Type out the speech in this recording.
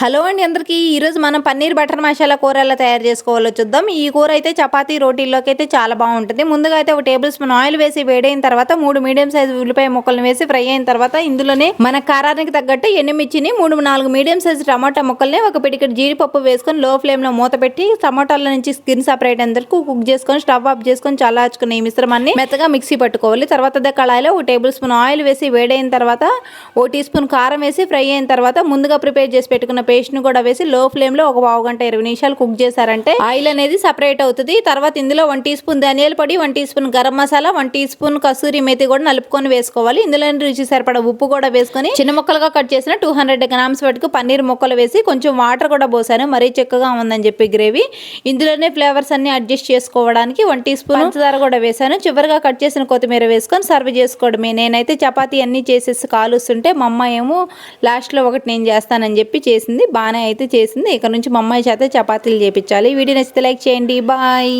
Hello అండి అందరికీ. ఈరోజు మనం పన్నీర్ బటర్ మసాలా కూర ఎలా తయారు చేసుకోవాలో చూద్దాం. ఈ కూర అయితే చపాతీ రోటీల్లోకి అయితే చాలా బాగుంటుంది. ముందుగా అయితే ఒక టేబుల్ స్పూన్ ఆయిల్ వేసి వేడైన తర్వాత మూడు మీడియం సైజు ఉల్లిపాయ ముక్కలను వేసి ఫ్రై అయిన తర్వాత ఇందులోనే మన కారానికి తగ్గట్టు ఎండుమిర్చిని మూడు నాలుగు మీడియం సైజు టమాటా ముక్కల్ని ఒక పిడికెట్ జీడిపప్పు వేసుకొని లో ఫ్లేమ్లో మూత పెట్టి టమాటాల నుంచి స్కిన్ సపరేట్ అందరికి కుక్ చేసుకొని స్టవ్ ఆఫ్ చేసుకొని చల్లార్చుకుని ఈ మిశ్రమాన్ని మెత్తగా మిక్సీ పట్టుకోవాలి. తర్వాత కళాయిలో ఒక టేబుల్ స్పూన్ ఆయిల్ వేసి వేడైన తర్వాత ఓ టీ స్పూన్ కారం వేసి ఫ్రై అయిన తర్వాత ముందుగా ప్రిపేర్ చేసి పెట్టుకున్న పేస్ట్ను కూడా వేసి లో ఫ్లేమ్లో ఒక పావు గంట ఇరవై నిమిషాలు కుక్ చేశారంటే ఆయిల్ అనేది సపరేట్ అవుతుంది. తర్వాత ఇందులో వన్ టీ స్పూన్ ధనియాల పొడి one teaspoon garam masala one teaspoon kasuri methi కూడా నలుపుకొని వేసుకోవాలి. ఇందులో రుచి సరిపడ ఉప్పు కూడా వేసుకొని చిన్న ముక్కలుగా కట్ చేసిన టూ హండ్రెడ్ గ్రామ్స్ వరకు పన్నీర్ ముక్కలు వేసి కొంచెం వాటర్ కూడా పోసాను. మరీ చెక్కగా ఉందని చెప్పి గ్రేవీ. ఇందులోనే ఫ్లేవర్స్ అన్ని అడ్జస్ట్ చేసుకోవడానికి వన్ టీ స్పూన్ పంచదార కూడా వేసాను. చివరిగా కట్ చేసిన కొత్తిమీర వేసుకొని సర్వ్ చేసుకోవడమే. నేనైతే చపాతీ అన్ని చేసేసి కాలుస్తుంటే మా అమ్మ ఏమో లాస్ట్లో ఒకటి నేను చేస్తానని చెప్పి చేసింది. బాగానే అయితే చేసింది. ఇక్కడ నుంచి మా అమ్మాయి చేత చపాతీలు చేపించాలి. వీడియో నచ్చితే లైక్ చేయండి. బాయ్.